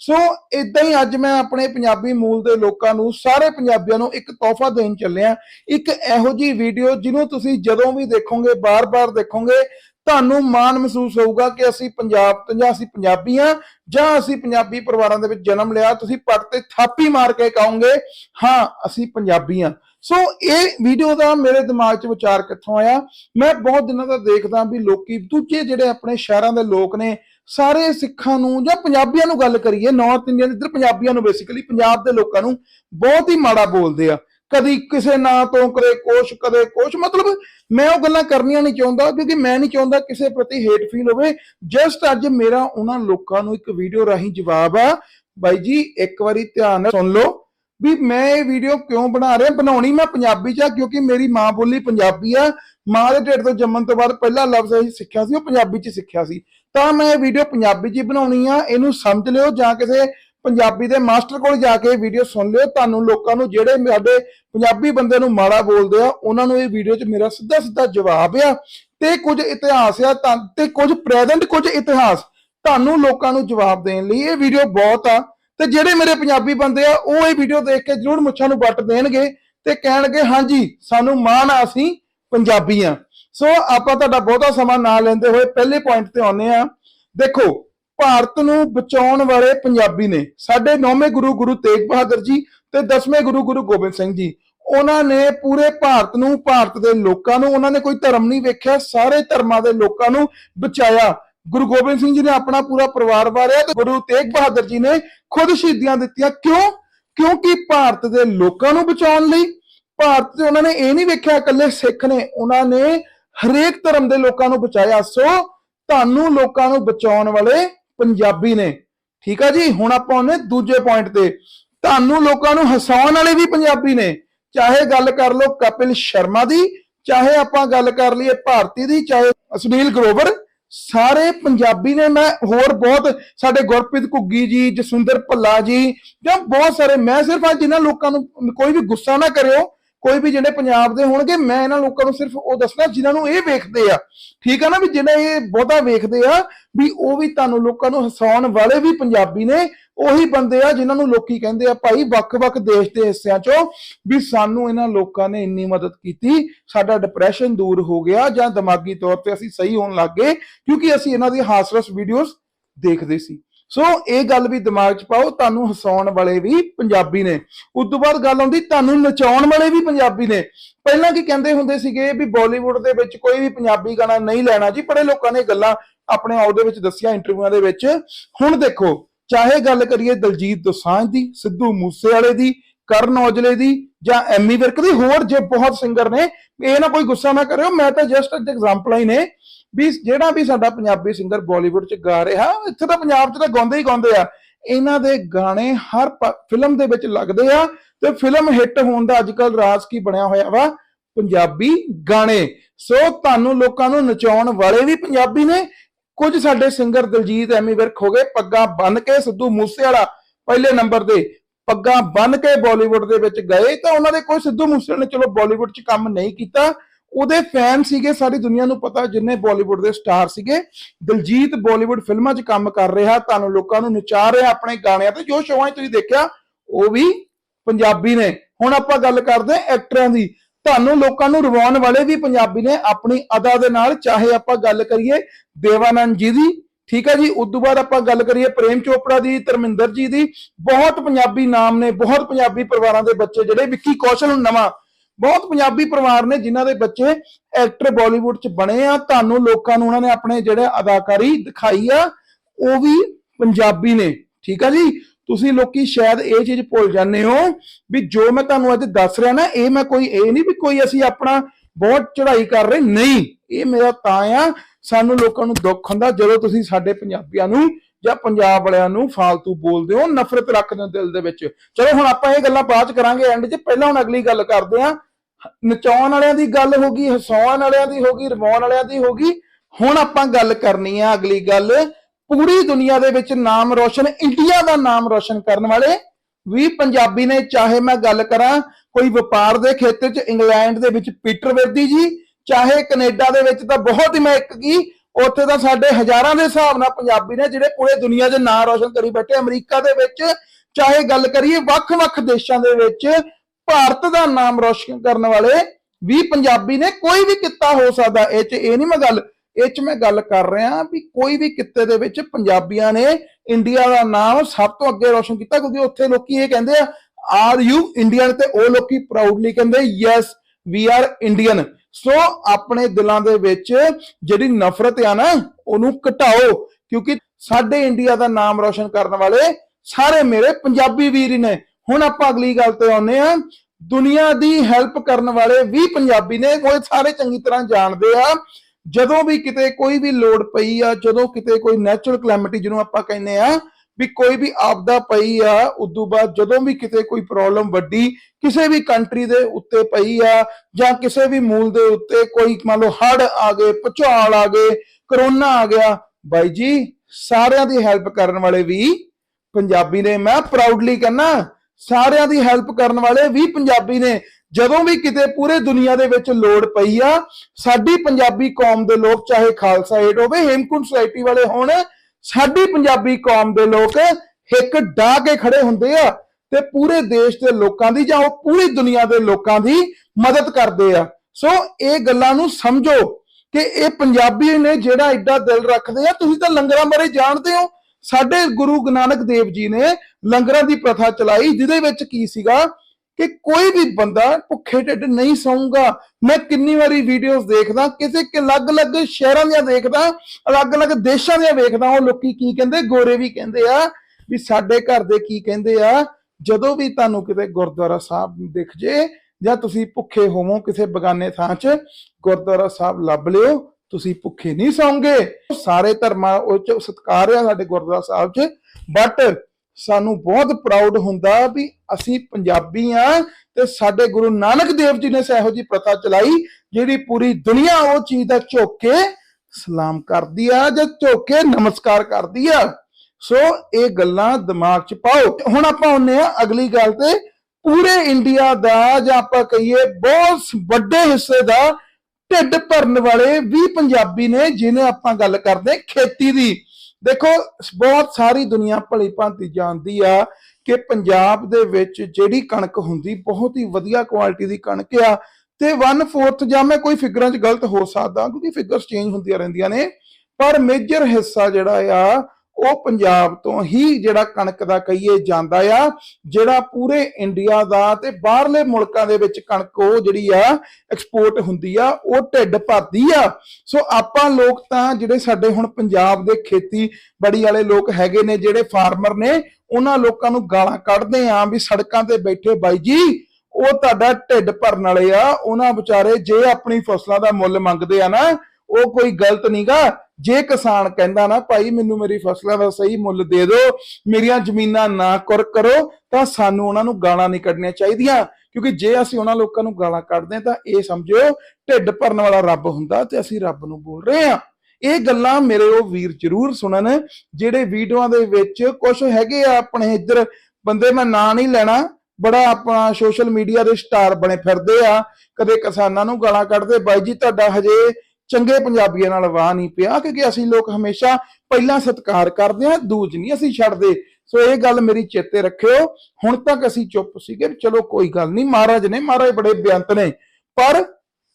ਸੋ ਇਦਾਂ ਹੀ ਅੱਜ ਮੈਂ ਆਪਣੇ ਪੰਜਾਬੀ ਮੂਲ ਦੇ ਲੋਕਾਂ ਨੂੰ, ਸਾਰੇ ਪੰਜਾਬੀਆਂ ਨੂੰ ਇੱਕ ਤੋਹਫਾ ਦੇਣ ਚੱਲਿਆ। ਇੱਕ ਇਹੋ ਜੀ ਵੀਡੀਓ ਜਿਹਨੂੰ ਤੁਸੀਂ ਜਦੋਂ ਵੀ ਦੇਖੋਗੇ, ਬਾਰ-ਬਾਰ ਦੇਖੋਗੇ ਤੁਹਾਨੂੰ ਮਾਣ ਮਹਿਸੂਸ ਹੋਊਗਾ ਕਿ ਅਸੀਂ ਪੰਜਾਬ ਤੋਂ ਜਾਂ ਅਸੀਂ ਪੰਜਾਬੀ ਹਾਂ ਜਾਂ ਅਸੀਂ ਪੰਜਾਬੀ ਪਰਿਵਾਰਾਂ ਦੇ ਵਿੱਚ ਜਨਮ ਲਿਆ, ਤੁਸੀਂ ਪੱਟ ਤੇ ਥਾਪੀ ਮਾਰ ਕੇ ਕਹੋਗੇ, ਹਾਂ, ਅਸੀਂ ਪੰਜਾਬੀ ਹਾਂ। ਸੋ ਇਹ ਵੀਡੀਓ ਦਾ ਮੇਰੇ ਦਿਮਾਗ 'ਚ ਵਿਚਾਰ ਕਿੱਥੋਂ ਆਇਆ? ਮੈਂ ਬਹੁਤ ਦਿਨਾਂ ਦਾ ਦੇਖਦਾ ਵੀ ਲੋਕੀ ਦੂਜੇ ਜਿਹੜੇ ਆਪਣੇ ਸ਼ਹਿਰਾਂ ਦੇ ਲੋਕ ਨੇ, ਸਾਰੇ ਸਿੱਖਾਂ ਨੂੰ ਜਾਂ ਪੰਜਾਬੀਆਂ ਨੂੰ ਗੱਲ ਕਰੀਏ ਨਾਰਥ ਇੰਡੀਅਨ ਇੱਧਰ ਪੰਜਾਬੀਆਂ ਨੂੰ ਬੇਸਿਕਲੀ ਪੰਜਾਬ ਦੇ ਲੋਕਾਂ ਨੂੰ ਬਹੁਤ ਹੀ ਮਾੜਾ ਬੋਲਦੇ ਆ। ਕਦੀ ਕਿਸੇ ਨਾਂ ਤੋਂ, ਕਦੇ ਕੁਛ ਕਦੇ ਕੁਛ, ਮਤਲਬ ਮੈਂ ਉਹ ਗੱਲਾਂ ਕਰਨੀਆਂ ਨਹੀਂ ਚਾਹੁੰਦਾ, ਕਿਉਂਕਿ ਮੈਂ ਨਹੀਂ ਚਾਹੁੰਦਾ ਕਿਸੇ ਪ੍ਰਤੀ ਹੇਟ ਫੀਲ ਹੋਵੇ। ਜਸਟ ਅੱਜ ਮੇਰਾ ਉਹਨਾਂ ਲੋਕਾਂ ਨੂੰ ਇੱਕ ਵੀਡੀਓ ਰਾਹੀਂ ਜਵਾਬ ਆ। ਬਾਈ ਜੀ, ਇੱਕ ਵਾਰੀ ਧਿਆਨ ਨਾਲ ਸੁਣ ਲਓ ਵੀ ਮੈਂ ਇਹ ਵੀਡੀਓ ਕਿਉਂ ਬਣਾ ਰਿਹਾ? ਬਣਾਉਣੀ ਮੈਂ ਪੰਜਾਬੀ ਚ ਆ, ਕਿਉਂਕਿ ਮੇਰੀ ਮਾਂ ਬੋਲੀ ਪੰਜਾਬੀ ਆ। ਮਾਂ ਦੇ ਢਿੱਡ ਤੋਂ ਜੰਮਣ ਤੋਂ ਬਾਅਦ ਪਹਿਲਾ ਲਫ਼ਜ਼ ਅਸੀਂ ਸਿੱਖਿਆ ਸੀ, ਉਹ ਪੰਜਾਬੀ ਚ ਸਿੱਖਿਆ ਸੀ। ਤਾਂ ਮੈਂ ਇਹ ਵੀਡੀਓ ਪੰਜਾਬੀ ਚ ਬਣਾਉਣੀ ਆ, ਇਹਨੂੰ ਸਮਝ ਲਿਓ ਜਾਂ ਕਿਸੇ ਪੰਜਾਬੀ ਦੇ ਮਾਸਟਰ ਕੋਲ ਜਾ ਕੇ ਵੀਡੀਓ ਸੁਣ ਲਿਓ। ਤੁਹਾਨੂੰ ਲੋਕਾਂ ਨੂੰ ਜਿਹੜੇ ਸਾਡੇ ਪੰਜਾਬੀ ਬੰਦੇ ਨੂੰ ਮਾੜਾ ਬੋਲਦੇ ਆ, ਉਹਨਾਂ ਨੂੰ ਇਹ ਵੀਡੀਓ 'ਚ ਮੇਰਾ ਸਿੱਧਾ ਸਿੱਧਾ ਜਵਾਬ ਆ। ਤੇ ਕੁਝ ਇਤਿਹਾਸ ਆ, ਤਾਂ- ਤੇ ਕੁਝ ਪ੍ਰੈਜ਼ੈਂਟ ਕੁਝ ਇਤਿਹਾਸ ਤੁਹਾਨੂੰ ਲੋਕਾਂ ਨੂੰ ਜਵਾਬ ਦੇਣ ਲਈ ਇਹ ਵੀਡੀਓ ਬਹੁਤ ਆ। ਤੇ ਜਿਹੜੇ ਮੇਰੇ ਪੰਜਾਬੀ ਬੰਦੇ ਆ, ਉਹ ਇਹ ਵੀਡੀਓ ਦੇਖ ਕੇ ਜ਼ਰੂਰ ਮੁੱਛਾਂ ਨੂੰ ਵੱਟ ਦੇਣਗੇ ਤੇ ਕਹਿਣਗੇ, ਹਾਂਜੀ, ਸਾਨੂੰ ਮਾਣ ਆ, ਅਸੀਂ ਪੰਜਾਬੀ ਆ। ਸੋ ਆਪਾਂ ਤੁਹਾਡਾ ਬਹੁਤਾ ਸਮਾਂ ਨਾ ਲੈਂਦੇ ਹੋਏ ਪਹਿਲੇ ਪੁਆਇੰਟ ਤੇ ਆਉਂਦੇ ਆ। ਦੇਖੋ ਭਾਰਤ ਨੂੰ ਬਚਾਉਣ ਵਾਲੇ ਪੰਜਾਬੀ ਨੇ, ਸਾਡੇ ਨੌਵੇਂ ਗੁਰੂ ਗੁਰੂ ਤੇਗ ਬਹਾਦਰ ਜੀ ਤੇ ਦਸਵੇਂ ਗੁਰੂ ਗੁਰੂ ਗੋਬਿੰਦ ਸਿੰਘ ਜੀ, ਉਹਨਾਂ ਨੇ ਪੂਰੇ ਭਾਰਤ ਨੂੰ, ਭਾਰਤ ਦੇ ਲੋਕਾਂ ਨੂੰ, ਉਹਨਾਂ ਨੇ ਕੋਈ ਧਰਮ ਨਹੀਂ ਵੇਖਿਆ, ਸਾਰੇ ਧਰਮਾਂ ਦੇ ਲੋਕਾਂ ਨੂੰ ਬਚਾਇਆ। ਗੁਰੂ ਗੋਬਿੰਦ ਸਿੰਘ ਜੀ ਨੇ ਆਪਣਾ ਪੂਰਾ ਪਰਿਵਾਰ ਵਾਰਿਆ ਤੇ ਗੁਰੂ ਤੇਗ ਬਹਾਦਰ ਜੀ ਨੇ ਖੁਦ ਸ਼ਹੀਦੀਆਂ ਦਿੱਤੀਆਂ। ਕਿਉਂ? ਕਿਉਂਕਿ ਭਾਰਤ ਦੇ ਲੋਕਾਂ ਨੂੰ ਬਚਾਉਣ ਲਈ, ਭਾਰਤ ਦੇ ਉਹਨਾਂ ਨੇ ਇਹ ਨਹੀਂ ਵੇਖਿਆ, ਇਕੱਲੇ ਸਿੱਖ ਨੇ, ਉਹਨਾਂ ਨੇ ਹਰੇਕ ਧਰਮ ਦੇ ਲੋਕਾਂ ਨੂੰ ਬਚਾਇਆ। ਸੋ, ਤੁਹਾਨੂੰ ਲੋਕਾਂ ਨੂੰ ਬਚਾਉਣ ਵਾਲੇ ਪੰਜਾਬੀ ਨੇ। ਠੀਕ ਆ ਜੀ? ਹੁਣ ਆਪਾਂ ਉਹਨੇ ਦੂਜੇ ਪੁਆਇੰਟ ਤੇ। ਤੁਹਾਨੂੰ ਲੋਕਾਂ ਨੂੰ ਹਸਾਉਣ ਵਾਲੇ ਵੀ ਪੰਜਾਬੀ ਨੇ। ਚਾਹੇ ਗੱਲ ਕਰ ਲਓ ਕਪਿਲ ਸ਼ਰਮਾ ਦੀ, ਚਾਹੇ ਆਪਾਂ ਗੱਲ ਕਰ ਲਈਏ ਭਾਰਤੀ ਦੀ, ਚਾਹੇ ਸੁਨੀਲ ਗਰੋਵਰ, ਸਾਰੇ ਪੰਜਾਬੀ ਨੇ ਮੈਂ ਹੋਰ ਬਹੁਤ ਸਾਡੇ ਗੁਰਪ੍ਰੀਤ ਘੁੱਗੀ ਜੀ ਜਸਵਿੰਦਰ ਭੱਲਾ ਜੀ, ਜਾਂ ਬਹੁਤ ਸਾਰੇ, ਮੈਂ ਸਿਰਫ ਅੱਜ ਜਿਨ੍ਹਾਂ ਲੋਕਾਂ ਨੂੰ ਕੋਈ ਵੀ ਗੁੱਸਾ ਨਾ ਕਰਿਓ। ਕੋਈ ਵੀ ਜਿਹੜੇ ਪੰਜਾਬ ਦੇ ਹੋਣਗੇ, ਮੈਂ ਇਹਨਾਂ ਲੋਕਾਂ ਨੂੰ ਸਿਰਫ ਉਹ ਦੱਸਣਾ ਜਿਨ੍ਹਾਂ ਨੂੰ ਇਹ ਵੇਖਦੇ ਆ। ਠੀਕ ਆ ਨਾ ਵੀ ਜਿਹੜੇ ਇਹ ਬਹੁਤਾ ਵੇਖਦੇ ਆ ਵੀ ਉਹ ਵੀ ਤੁਹਾਨੂੰ ਲੋਕਾਂ ਨੂੰ ਹਸਾਉਣ ਵਾਲੇ ਵੀ ਪੰਜਾਬੀ ਨੇ, ਉਹੀ ਬੰਦੇ ਆ ਜਿਨ੍ਹਾਂ ਨੂੰ ਲੋਕੀ ਕਹਿੰਦੇ ਆ, ਭਾਈ ਵੱਖ-ਵੱਖ ਦੇਸ਼ ਦੇ ਹਿੱਸਿਆਂ ਚੋਂ ਵੀ ਸਾਨੂੰ ਇਹਨਾਂ ਲੋਕਾਂ ਨੇ ਇੰਨੀ ਮਦਦ ਕੀਤੀ, ਸਾਡਾ ਡਿਪਰੈਸ਼ਨ ਦੂਰ ਹੋ ਗਿਆ ਜਾਂ ਦਿਮਾਗੀ ਤੌਰ ਤੇ ਅਸੀਂ ਸਹੀ ਹੋਣ ਲੱਗ ਗਏ, ਕਿਉਂਕਿ ਅਸੀਂ ਇਹਨਾਂ ਦੀ ਹਾਸਰਸ ਵੀਡੀਓਜ਼ ਦੇਖਦੇ ਸੀ। ਸੋ ਇਹ ਗੱਲ ਵੀ ਦਿਮਾਗ 'ਚ ਪਾਓ, ਤੁਹਾਨੂੰ ਹਸਾਉਣ ਵਾਲੇ ਵੀ ਪੰਜਾਬੀ ਨੇ। ਉਸ ਤੋਂ ਬਾਅਦ ਗੱਲ ਆਉਂਦੀ, ਤੁਹਾਨੂੰ ਨਚਾਉਣ ਵਾਲੇ ਵੀ ਪੰਜਾਬੀ ਨੇ। ਪਹਿਲਾਂ ਕੀ ਕਹਿੰਦੇ ਹੁੰਦੇ ਸੀਗੇ ਵੀ ਬਾਲੀਵੁੱਡ ਦੇ ਵਿੱਚ ਕੋਈ ਵੀ ਪੰਜਾਬੀ ਗਾਣਾ ਨਹੀਂ ਲੈਣਾ ਜੀ, ਬੜੇ ਲੋਕਾਂ ਨੇ ਗੱਲਾਂ ਆਪਣੇ ਆਉ ਦੇ ਵਿੱਚ ਦੱਸੀਆਂ ਇੰਟਰਵਿਊਆਂ ਦੇ ਵਿੱਚ। ਹੁਣ ਦੇਖੋ, ਚਾਹੇ ਗੱਲ ਕਰੀਏ ਦਲਜੀਤ ਦੋਸਾਂਝ ਦੀ, ਸਿੱਧੂ ਮੂਸੇਵਾਲੇ ਦੀ, ਕਰਨ ਔਜਲੇ ਦੀ ਜਾਂ ਐਮੀ ਵਿਰਕ ਦੀ, ਹੋਰ ਜੇ ਬਹੁਤ ਸਿੰਗਰ ਨੇ, ਇਹ ਨਾ ਕੋਈ ਗੁੱਸਾ ਨਾ ਕਰਿਓ, ਮੈਂ ਤਾਂ ਜਸਟ ਐਗਜ਼ਾਮਪਲ ਹੀ ਨੇ। ਵੀ ਜਿਹੜਾ ਵੀ ਸਾਡਾ ਪੰਜਾਬੀ ਸਿੰਗਰ ਬਾਲੀਵੁੱਡ 'ਚ ਗਾ ਰਿਹਾ, ਇੱਥੇ ਤਾਂ ਪੰਜਾਬ 'ਚ ਤਾਂ ਗਾਉਂਦੇ ਹੀ ਗਾਉਂਦੇ ਆ। ਇਹਨਾਂ ਦੇ ਗਾਣੇ ਹਰ ਫਿਲਮ ਦੇ ਵਿੱਚ ਲੱਗਦੇ ਆ ਤੇ ਫਿਲਮ ਹਿੱਟ ਹੋਣ ਦਾ ਅੱਜਕੱਲ ਰਾਜ਼ ਕੀ ਬਣਿਆ ਹੋਇਆ ਵਾ? ਪੰਜਾਬੀ ਗਾਣੇ। ਸੋ ਤੁਹਾਨੂੰ ਲੋਕਾਂ ਨੂੰ ਨਚਾਉਣ ਵਾਲੇ ਵੀ ਪੰਜਾਬੀ ਨੇ। ਕੁਝ ਸਾਡੇ ਸਿੰਗਰ ਦਲਜੀਤ ਐਮੀ ਵਿਰਕ ਹੋ ਗਏ, ਪੱਗਾਂ ਬੰਨ ਕੇ ਸਿੱਧੂ ਮੂਸੇਵਾਲਾ। ਪਹਿਲੇ ਨੰਬਰ ਤੇ ਪੱਗਾਂ ਬੰਨ ਕੇ ਬਾਲੀਵੁੱਡ ਦੇ ਵਿੱਚ ਗਏ ਤਾਂ ਉਹਨਾਂ ਦੇ ਕੋਈ ਸਿੱਧੂ ਮੂਸੇਵਾਲੇ ਨੇ ਚਲੋ ਬਾਲੀਵੁੱਡ 'ਚ ਕੰਮ ਨਹੀਂ ਕੀਤਾ। ਉਹਦੇ ਫੈਨ ਸੀਗੇ, ਸਾਰੀ ਦੁਨੀਆ ਨੂੰ ਪਤਾ ਜਿੰਨੇ ਬਾਲੀਵੁੱਡ ਦੇ ਸਟਾਰ ਸੀਗੇ। ਦਿਲਜੀਤ ਬਾਲੀਵੁੱਡ ਫਿਲਮਾਂ 'ਚ ਕੰਮ ਕਰ ਰਿਹਾ, ਤੁਹਾਨੂੰ ਲੋਕਾਂ ਨੂੰ ਨਚਾ ਰਿਹਾ ਆਪਣੇ ਗਾਣਿਆਂ ਤੇ। ਜੋ ਸ਼ੋਆਂ 'ਚ ਤੁਸੀਂ ਦੇਖਿਆ, ਉਹ ਵੀ ਪੰਜਾਬੀ ਨੇ। ਹੁਣ ਆਪਾਂ ਗੱਲ ਕਰਦੇ ਹਾਂ ਐਕਟਰਾਂ ਦੀ। ਤੁਹਾਨੂੰ ਲੋਕਾਂ ਨੂੰ ਰਵਾਉਣ ਵਾਲੇ ਵੀ ਪੰਜਾਬੀ ਨੇ। ਆਪਣੀ ਅਦਾ ਦੇ ਨਾਲ ਚਾਹੇ ਆਪਾਂ ਗੱਲ ਕਰੀਏ ਦੇਵਾਨੰਦ ਜੀ ਦੀ, ਠੀਕ ਹੈ ਜੀ? ਉਸ ਤੋਂ ਬਾਅਦ ਆਪਾਂ ਗੱਲ ਕਰੀਏ ਪ੍ਰੇਮ ਚੋਪੜਾ ਦੀ, ਧਰਮਿੰਦਰ ਜੀ ਦੀ। ਬਹੁਤ ਪੰਜਾਬੀ ਨਾਮ ਨੇ, ਬਹੁਤ ਪੰਜਾਬੀ ਪਰਿਵਾਰਾਂ ਦੇ ਬੱਚੇ ਜਿਹੜੇ। ਵਿੱਕੀ ਕੌਸ਼ਲ ਹੁਣ ਨਵਾਂ ਬਹੁਤ ਪੰਜਾਬੀ ਪਰਿਵਾਰ ਨੇ ਜਿਨ੍ਹਾਂ ਦੇ ਬੱਚੇ ਐਕਟਰ ਬਾਲੀਵੁੱਡ 'ਚ ਬਣੇ ਆ, ਤੁਹਾਨੂੰ ਲੋਕਾਂ ਨੂੰ ਉਹਨਾਂ ਨੇ ਆਪਣੇ ਜਿਹੜੇ ਅਦਾਕਾਰੀ ਦਿਖਾਈ ਆ, ਉਹ ਵੀ ਪੰਜਾਬੀ ਨੇ, ਠੀਕ ਆ ਜੀ? ਤੁਸੀਂ ਲੋਕੀ ਸ਼ਾਇਦ ਇਹ ਚੀਜ਼ ਭੁੱਲ ਜਾਂਦੇ ਹੋ ਵੀ ਜੋ ਮੈਂ ਤੁਹਾਨੂੰ ਅੱਜ ਦੱਸ ਰਿਹਾ ਨਾ, ਇਹ ਮੈਂ ਕੋਈ, ਇਹ ਨਹੀਂ ਵੀ ਕੋਈ ਅਸੀਂ ਆਪਣਾ ਬਹੁਤ ਚੜ੍ਹਾਈ ਕਰ ਰਹੇ, ਨਹੀਂ, ਇਹ ਮੇਰਾ ਤਾਂ ਆ, ਸਾਨੂੰ ਲੋਕਾਂ ਨੂੰ ਦੁੱਖ ਹੁੰਦਾ ਜਦੋਂ ਤੁਸੀਂ ਸਾਡੇ ਪੰਜਾਬੀਆਂ ਨੂੰ ਜਾਂ ਪੰਜਾਬ ਵਾਲਿਆਂ ਨੂੰ ਫਾਲਤੂ ਬੋਲਦੇ ਹੋ ਨਫ਼ਰਤ ਰੱਖਦੇ ਹੋ ਦਿਲ ਦੇ ਵਿੱਚ। ਚਲੋ ਹੁਣ ਆਪਾਂ ਇਹ ਗੱਲਾਂ ਬਾਅਦ ਚ ਕਰਾਂਗੇ ਐਂਡ 'ਚ। ਪਹਿਲਾਂ ਹੁਣ ਅਗਲੀ ਗੱਲ ਕਰਦੇ ਆ ਨਚਾਉਣ ਵਾਲਿਆਂ ਦੀ ਗੱਲ ਹੋ ਗਈ, ਹਸਾਉਣ ਵਾਲਿਆਂ ਦੀ ਹੋ ਗਈ, ਰਵਾਉਣ ਵਾਲਿਆਂ ਦੀ ਹੋ ਗਈ। ਹੁਣ ਆਪਾਂ ਗੱਲ ਕਰਨੀ ਆ ਅਗਲੀ ਗੱਲ। ਪੂਰੀ ਦੁਨੀਆ ਦੇ ਵਿੱਚ ਨਾਮ ਰੋਸ਼ਨ, ਇੰਡੀਆ ਦਾ ਨਾਮ ਰੋਸ਼ਨ ਕਰਨ ਵਾਲੇ ਵੀ ਪੰਜਾਬੀ ਨੇ, ਚਾਹੇ ਮੈਂ ਗੱਲ ਕਰਾਂ ਕੋਈ ਵਪਾਰ ਦੇ ਖੇਤਰ 'ਚ, ਇੰਗਲੈਂਡ ਦੇ ਵਿੱਚ ਪੀਟਰ ਵਰਦੀ ਜੀ, ਚਾਹੇ ਕੈਨੇਡਾ ਦੇ ਵਿੱਚ ਤਾਂ ਬਹੁਤ ਹੀ ਮੈਂ ਇੱਕ ਕੀ ਉੱਥੇ ਤਾਂ ਸਾਡੇ ਹਜ਼ਾਰਾਂ ਦੇ ਹਿਸਾਬ ਨਾਲ ਪੰਜਾਬੀ ਨੇ ਜਿਹੜੇ ਪੂਰੇ ਦੁਨੀਆ 'ਚ ਨਾਂ ਰੋਸ਼ਨ ਕਰੀ ਬੈਠੇ, ਅਮਰੀਕਾ ਦੇ ਵਿੱਚ ਚਾਹੇ ਗੱਲ ਕਰੀਏ ਵੱਖ-ਵੱਖ ਦੇਸ਼ਾਂ ਦੇ ਵਿੱਚ ਭਾਰਤ ਦਾ ਨਾਮ ਰੋਸ਼ਨ ਕਰਨ ਵਾਲੇ ਵੀ ਪੰਜਾਬੀ ਨੇ ਕੋਈ ਵੀ ਕਿੱਤਾ ਹੋ ਸਕਦਾ, ਇਹ 'ਚ ਇਹ ਨਹੀਂ ਮੈਂ ਗੱਲ, ਇਹ 'ਚ ਮੈਂ ਗੱਲ ਕਰ ਰਿਹਾ ਵੀ ਕੋਈ ਵੀ ਕਿੱਤੇ ਦੇ ਵਿੱਚ ਪੰਜਾਬੀਆਂ ਨੇ ਇੰਡੀਆ ਦਾ ਨਾਮ ਸਭ ਤੋਂ ਅੱਗੇ ਰੋਸ਼ਨ ਕੀਤਾ ਕਿਉਂਕਿ ਉੱਥੇ ਲੋਕੀ ਇਹ ਕਹਿੰਦੇ ਆ ਆਰ ਯੂ ਇੰਡੀਅਨ ਤੇ ਉਹ ਲੋਕੀ ਪ੍ਰਾਊਡਲੀ ਕਹਿੰਦੇ yes we are Indian so ਆਪਣੇ ਦਿਲਾਂ ਦੇ ਵਿੱਚ ਜਿਹੜੀ ਨਫ਼ਰਤ ਆ ਨਾ, ਉਹਨੂੰ ਘਟਾਓ, ਕਿਉਂਕਿ ਸਾਡੇ ਇੰਡੀਆ ਦਾ ਨਾਮ ਰੋਸ਼ਨ ਕਰਨ ਵਾਲੇ ਸਾਰੇ ਮੇਰੇ ਪੰਜਾਬੀ ਵੀਰ ਹੀ ਨੇ। ਹੁਣ ਆਪਾਂ ਅਗਲੀ ਗੱਲ ਤੇ ਆਉਂਦੇ ਆ ਦੁਨੀਆ ਦੀ ਹੈਲਪ ਕਰਨ ਵਾਲੇ ਵੀ ਪੰਜਾਬੀ ਨੇ, ਉਹ ਸਾਰੇ ਚੰਗੀ ਤਰ੍ਹਾਂ ਜਾਣਦੇ ਆ। ਜਦੋਂ ਵੀ ਕਿਤੇ ਕੋਈ ਵੀ ਲੋੜ ਪਈ ਆ, ਜਦੋਂ ਕਿਤੇ ਕੋਈ ਨੈਚੁਰਲ ਕਲੈਮਿਟੀ ਜਿਹਨੂੰ ਆਪਾਂ ਕਹਿੰਦੇ ਆ ਵੀ ਕੋਈ ਵੀ ਆਪਦਾ ਪਈ ਆ, ਉਦੋਂ ਬਾਅਦ ਜਦੋਂ ਵੀ ਕਿਤੇ ਕੋਈ ਪ੍ਰੋਬਲਮ ਵੱਡੀ, ਕਿਸੇ ਵੀ ਕੰਟਰੀ ਦੇ ਉੱਤੇ ਪਈ ਆ ਜਾਂ ਕਿਸੇ ਵੀ ਮੂਲ ਦੇ ਉੱਤੇ ਕੋਈ ਮੰਨ ਲਓ ਹੜ ਆ ਗਏ, ਭੁਚਾਲ ਆ ਗਏ ਕਰੋਨਾ ਆ ਗਿਆ, ਬਾਈ ਜੀ ਸਾਰਿਆਂ ਦੀ ਹੈਲਪ ਕਰਨ ਵਾਲੇ ਵੀ ਪੰਜਾਬੀ ਨੇ, ਮੈਂ ਪ੍ਰਾਊਡਲੀ ਕਹਿੰਨਾ ਸਾਰਿਆਂ ਦੀ ਹੈਲਪ ਕਰਨ ਵਾਲੇ ਵੀ ਪੰਜਾਬੀ ਨੇ। ਜਦੋਂ ਵੀ ਕਿਤੇ ਪੂਰੇ ਦੁਨੀਆ ਦੇ ਵਿੱਚ ਲੋੜ ਪਈ ਆ, ਸਾਡੀ ਪੰਜਾਬੀ ਕੌਮ ਦੇ ਲੋਕ, ਚਾਹੇ ਖਾਲਸਾ ਏਡ ਹੋਵੇ, ਹੇਮਕੁੰਟ ਸੁਸਾਇਟੀ ਵਾਲੇ ਹੋਣ ਸਾਡੀ ਪੰਜਾਬੀ ਕੌਮ ਦੇ ਲੋਕ ਹਿੱਕ ਡਾ ਕੇ ਖੜੇ ਹੁੰਦੇ ਆ ਤੇ ਪੂਰੇ ਦੇਸ਼ ਦੇ ਲੋਕਾਂ ਦੀ ਜਾਂ ਉਹ ਪੂਰੀ ਦੁਨੀਆ ਦੇ ਲੋਕਾਂ ਦੀ ਮਦਦ ਕਰਦੇ ਆ। ਸੋ ਇਹ ਗੱਲਾਂ ਨੂੰ ਸਮਝੋ ਕਿ ਇਹ ਪੰਜਾਬੀ ਨੇ ਜਿਹੜਾ ਐਡਾ ਦਿਲ ਰੱਖਦੇ ਆ, ਤੁਸੀਂ ਤਾਂ ਲੰਗਰਾਂ ਬਾਰੇ ਜਾਣਦੇ ਹੋ। ਸਾਡੇ ਗੁਰੂ ਨਾਨਕ ਦੇਵ ਜੀ ਨੇ ਲੰਗਰਾਂ ਦੀ ਪ੍ਰਥਾ ਚਲਾਈ, ਜਿਹਦੇ ਵਿੱਚ ਕੀ ਸੀਗਾ ਕਿ ਕੋਈ ਵੀ ਬੰਦਾ ਭੁੱਖੇ ਢਿੱਡ ਨਹੀਂ ਸੌਂਗਾ ਮੈਂ ਕਿੰਨੀ ਵਾਰੀ ਵੀਡੀਓਜ਼ ਦੇਖਦਾ, ਕਿਸੇ ਕਿ ਅਲੱਗ-ਅਲੱਗ ਸ਼ਹਿਰਾਂ ਦੀਆਂ ਦੇਖਦਾ, ਅਲੱਗ-ਅਲੱਗ ਦੇਸ਼ਾਂ ਦੀਆਂ ਵੇਖਦਾ। ਉਹ ਲੋਕੀ ਕੀ ਕਹਿੰਦੇ? ਗੋਰੇ ਵੀ ਕਹਿੰਦੇ ਆ ਵੀ ਸਾਡੇ ਘਰ ਦੇ ਕੀ ਕਹਿੰਦੇ ਆ, ਜਦੋਂ ਵੀ ਤੁਹਾਨੂੰ ਕਿਤੇ ਗੁਰਦੁਆਰਾ ਸਾਹਿਬ ਦਿਖ ਜੇ ਜਾਂ ਤੁਸੀਂ ਭੁੱਖੇ ਹੋਵੋ ਕਿਸੇ ਬਗਾਨੇ ਥਾਂ 'ਚ, ਗੁਰਦੁਆਰਾ ਸਾਹਿਬ ਲੱਭ ਲਿਓ, ਤੁਸੀਂ ਭੁੱਖੇ ਨਹੀਂ ਸੌਂਗੇ। ਸਾਰੇ ਧਰਮਾਂ ਉਹ 'ਚ ਸਤਿਕਾਰ ਆ ਸਾਡੇ ਗੁਰਦੁਆਰਾ ਸਾਹਿਬ 'ਚ ਬਟ ਸਾਨੂੰ ਬਹੁਤ ਪ੍ਰਾਊਡ ਹੁੰਦਾ ਵੀ ਅਸੀਂ ਪੰਜਾਬੀ ਆ ਤੇ ਸਾਡੇ ਗੁਰੂ ਨਾਨਕ ਦੇਵ ਜੀ ਨੇ ਸਹਿੋ ਜੀ ਪ੍ਰਥਾ ਚਲਾਈ, ਜਿਹੜੀ ਪੂਰੀ ਦੁਨੀਆ ਉਹ ਚੀਜ਼ ਦਾ ਝੁੱਕ ਕੇ ਸਲਾਮ ਕਰਦੀ ਆ ਜਾਂ ਝੁੱਕ ਕੇ ਨਮਸਕਾਰ ਕਰਦੀ ਆ। ਸੋ ਇਹ ਗੱਲਾਂ ਦਿਮਾਗ 'ਚ ਪਾਓ। ਹੁਣ ਆਪਾਂ ਆਉਂਦੇ ਆ ਅਗਲੀ ਗੱਲ ਤੇ। ਪੂਰੇ ਇੰਡੀਆ ਦਾ ਜਾਂ ਆਪਾਂ ਕਹੀਏ ਬਹੁਤ ਵੱਡੇ ਹਿੱਸੇ ਦਾ ਢਿੱਡ ਭਰਨ ਵਾਲੇ ਵੀ ਪੰਜਾਬੀ ਨੇ, ਜਿਹਨੇ ਆਪਾਂ ਗੱਲ ਕਰਦੇ ਖੇਤੀ ਦੀ। ਦੇਖੋ, ਬਹੁਤ ਸਾਰੀ ਦੁਨੀਆ ਭਲੀ ਭਾਂਤੀ ਜਾਣਦੀ ਆ ਕਿ ਪੰਜਾਬ ਦੇ ਵਿੱਚ ਜਿਹੜੀ ਕਣਕ ਹੁੰਦੀ, ਬਹੁਤ ਹੀ ਵਧੀਆ ਕੁਆਲਿਟੀ ਦੀ ਕਣਕ ਆ ਤੇ 1/4 ਜਾਂ ਮੈਂ ਕੋਈ ਫਿਗਰਾਂ 'ਚ ਗਲਤ ਹੋ ਸਕਦਾ ਕਿਉਂਕਿ ਫਿਗਰਸ ਚੇਂਜ ਹੁੰਦੀਆਂ ਰਹਿੰਦੀਆਂ ਨੇ, ਪਰ ਮੇਜਰ ਹਿੱਸਾ ਜਿਹੜਾ ਆ ਉਹ ਪੰਜਾਬ ਤੋਂ ਹੀ ਜਿਹੜਾ ਕਣਕ ਦਾ ਕਹੀਏ ਜਾਂਦਾ ਆ, ਜਿਹੜਾ ਪੂਰੇ ਇੰਡੀਆ ਦਾ ਤੇ ਬਾਹਰਲੇ ਮੁਲਕਾਂ ਦੇ ਵਿੱਚ ਕਣਕ ਉਹ ਜਿਹੜੀ ਆ ਐਕਸਪੋਰਟ ਹੁੰਦੀ ਆ, ਉਹ ਢਿੱਡ ਭਰਦੀ ਆ। ਸੋ ਆਪਾਂ ਲੋਕ ਤਾਂ ਜਿਹੜੇ ਸਾਡੇ ਹੁਣ ਪੰਜਾਬ ਦੇ ਖੇਤੀ ਬੜੀ ਵਾਲੇ ਲੋਕ ਹੈਗੇ ਨੇ, ਜਿਹੜੇ ਫਾਰਮਰ ਨੇ, ਉਹਨਾਂ ਲੋਕਾਂ ਨੂੰ ਗਾਲਾਂ ਕੱਢਦੇ ਆ ਵੀ ਸੜਕਾਂ ਤੇ ਬੈਠੇ ਬਾਈ ਜੀ, ਉਹ ਤੁਹਾਡਾ ਢਿੱਡ ਭਰਨ ਵਾਲੇ ਆ। ਉਹਨਾਂ ਵਿਚਾਰੇ ਜੇ ਆਪਣੀ ਫਸਲਾਂ ਦਾ ਮੁੱਲ ਮੰਗਦੇ ਆ ਨਾ ਉਹ ਕੋਈ ਗਲਤ ਨਹੀਂਗਾ। ਜੇ ਕਿਸਾਨ ਕਹਿੰਦਾ ਨਾ, ਭਾਈ, ਮੈਨੂੰ ਮੇਰੀ ਫਸਲਾਂ ਦਾ ਸਹੀ ਮੁੱਲ ਦੇ ਦਿਓ, ਮੇਰੀਆਂ ਜ਼ਮੀਨਾਂ ਨਾ ਕੁਰ ਕਰੋ, ਤਾਂ ਸਾਨੂੰ ਉਹਨਾਂ ਨੂੰ ਗਾਲਾਂ ਨਹੀਂ ਕੱਢਣੀਆਂ ਚਾਹੀਦੀਆਂ। ਕਿਉਂਕਿ ਜੇ ਅਸੀਂ ਉਹਨਾਂ ਲੋਕਾਂ ਨੂੰ ਗਾਲਾਂ ਕੱਢਦੇ ਤਾਂ ਇਹ ਸਮਝਿਓ, ਢਿੱਡ ਭਰਨ ਵਾਲਾ ਰੱਬ ਹੁੰਦਾ ਤੇ ਅਸੀਂ ਰੱਬ ਨੂੰ ਬੋਲ ਰਹੇ ਹਾਂ। ਇਹ ਗੱਲਾਂ ਮੇਰੇ ਉਹ ਵੀਰ ਜ਼ਰੂਰ ਸੁਣਨ, ਜਿਹੜੇ ਵੀਡੀਓਆਂ ਦੇ ਵਿੱਚ ਕੁਝ ਹੈਗੇ ਆ ਆਪਣੇ ਇੱਧਰ। ਬੰਦੇ, ਮੈਂ ਨਾਂ ਨਹੀਂ ਲੈਣਾ, ਬੜਾ ਆਪਣਾ ਸੋਸ਼ਲ ਮੀਡੀਆ ਦੇ ਸਟਾਰ ਬਣੇ ਫਿਰਦੇ ਆ। ਕਦੇ ਕਿਸਾਨਾਂ ਨੂੰ ਗਾਲਾਂ ਕੱਢਦੇ, ਬਾਈ ਜੀ, ਤੁਹਾਡਾ ਹਜੇ ਚੰਗੇ ਪੰਜਾਬੀਆਂ ਨਾਲ ਵਾਹ ਨਹੀਂ ਪਿਆ, ਕਿਉਂਕਿ ਅਸੀਂ ਲੋਕ ਹਮੇਸ਼ਾ ਪਹਿਲਾਂ ਸਤਿਕਾਰ ਕਰਦੇ ਹਾਂ, ਦੂਜ ਨਹੀਂ ਅਸੀਂ ਛੱਡਦੇ। ਸੋ ਇਹ ਗੱਲ ਮੇਰੀ ਚੇਤੇ ਰੱਖਿਓ। ਹੁਣ ਤੱਕ ਅਸੀਂ ਚੁੱਪ ਸੀਗੇ ਚਲੋ ਕੋਈ ਗੱਲ ਨਹੀਂ, ਮਹਾਰਾਜ ਨੇ, ਮਹਾਰਾਜ ਬੜੇ ਬੇਅੰਤ ਨੇ। ਪਰ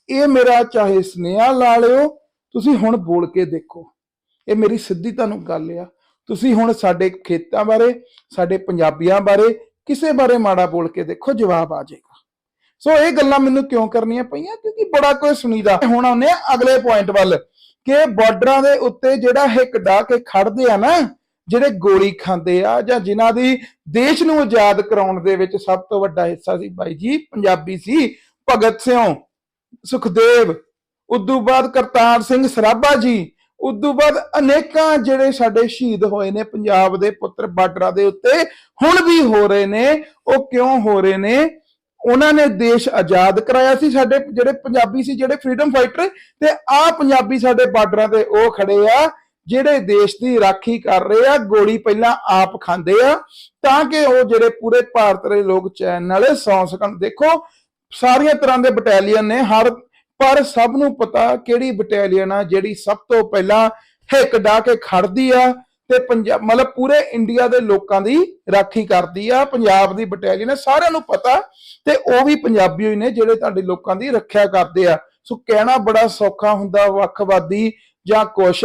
ਇਹ ਮੇਰਾ ਚਾਹੇ ਸੁਨੇਹਾ ਲਾ ਲਿਓ, ਤੁਸੀਂ ਹੁਣ ਬੋਲ ਕੇ ਦੇਖੋ। ਇਹ ਮੇਰੀ ਸਿੱਧੀ ਤੁਹਾਨੂੰ ਗੱਲ ਆ। ਤੁਸੀਂ ਹੁਣ ਸਾਡੇ ਖੇਤਾਂ ਬਾਰੇ, ਸਾਡੇ ਪੰਜਾਬੀਆਂ ਬਾਰੇ, ਕਿਸੇ ਬਾਰੇ ਮਾੜਾ ਬੋਲ ਕੇ ਦੇਖੋ, ਜਵਾਬ ਆ ਜਾਏਗਾ। ਸੋ ਇਹ ਗੱਲਾਂ ਮੈਨੂੰ ਕਿਉਂ ਕਰਨੀਆਂ ਪਈਆਂ? ਕਿਉਂਕਿ ਬੜਾ ਕੁਝ ਸੁਣੀਦਾ। ਹੁਣ ਆਉਂਦੇ ਆ ਅਗਲੇ ਪੁਆਇੰਟ ਵੱਲ, ਕਿ ਬਾਰਡਰਾਂ ਦੇ ਉੱਤੇ ਜਿਹੜਾ ਹਿੱਕ ਡਾ ਕੇ ਖੜਦੇ ਆ ਨਾ, ਜਿਹੜੇ ਗੋਲੀ ਖਾਂਦੇ ਆ ਜਾਂ ਜਿਨ੍ਹਾਂ ਦੀ ਦੇਸ਼ ਨੂੰ ਆਜ਼ਾਦ ਕਰਾਉਣ ਦੇ ਵਿੱਚ ਸਭ ਤੋਂ ਵੱਡਾ ਹਿੱਸਾ ਸੀ ਬਾਈ ਜੀ, ਪੰਜਾਬੀ ਸੀ, ਭਗਤ ਸਿੰਘ ਸੁਖਦੇਵ, ਉਦੋਂ ਬਾਅਦ ਕਰਤਾਰ ਸਿੰਘ ਸਰਾਭਾ ਜੀ, ਉਦੋਂ ਬਾਅਦ ਅਨੇਕਾਂ ਜਿਹੜੇ ਸਾਡੇ ਸ਼ਹੀਦ ਹੋਏ ਨੇ ਪੰਜਾਬ ਦੇ ਪੁੱਤਰ ਬਾਰਡਰਾਂ ਦੇ ਉੱਤੇ, ਹੁਣ ਵੀ ਹੋ ਰਹੇ ਨੇ, ਉਹ ਕਿਉਂ ਹੋ ਰਹੇ ਨੇ? ਉਹਨਾਂ ਨੇ ਦੇਸ਼ ਆਜ਼ਾਦ ਕਰਾਇਆ ਸੀ, ਸਾਡੇ ਜਿਹੜੇ ਪੰਜਾਬੀ ਸੀ, ਜਿਹੜੇ ਫਰੀडम ਫਾਈਟਰ ਤੇ ਆ ਪੰਜਾਬੀ ਸਾਡੇ ਬਾਰਡਰਾਂ ਤੇ ਉਹ ਖੜੇ ਆ, ਜਿਹੜੇ ਦੇਸ਼ ਦੀ ਰਾਖੀ ਕਰ ਰਹੇ ਆ, ਗੋਲੀ ਪਹਿਲਾਂ ਆਪ ਖਾਂਦੇ ਆ, ਤਾਂ ਕਿ ਉਹ ਜਿਹੜੇ ਪੂਰੇ ਭਾਰਤ ਦੇ ਲੋਕ ਚੈਨ ਨਾਲੇ ਸੌਂ ਸਕਣ। ਦੇਖੋ, ਸਾਰੀਆਂ ਤਰ੍ਹਾਂ ਦੇ ਬਟਾਲੀਅਨ ਨੇ, ਹਰ, ਪਰ ਸਭ ਨੂੰ ਪਤਾ ਕਿਹੜੀ ਬਟਾਲੀਅਨ ਆ ਜਿਹੜੀ ਸਭ ਤੋਂ ਪਹਿਲਾਂ ਹਿੱਕ ਡਾ ਕੇ ਖੜਦੀ ਆ ਤੇ ਪੰਜਾਬ, ਮਤਲਬ ਪੂਰੇ ਇੰਡੀਆ ਦੇ ਲੋਕਾਂ ਦੀ ਰਾਖੀ ਕਰਦੀ ਆ, ਪੰਜਾਬ ਦੀ ਬਟਾਲੀਅਨ ਹੈ ਸਾਰਿਆਂ ਨੂੰ ਪਤਾ ਤੇ ਉਹ ਵੀ ਪੰਜਾਬੀ ਹੋਈ ਨੇ ਜਿਹੜੇ ਤੁਹਾਡੇ ਲੋਕਾਂ ਦੀ ਰੱਖਿਆ ਕਰਦੇ ਆ। ਸੋ ਕਹਿਣਾ ਬੜਾ ਸੌਖਾ ਹੁੰਦਾ, ਵੱਖਵਾਦੀ ਜਾਂ ਕੁਛ,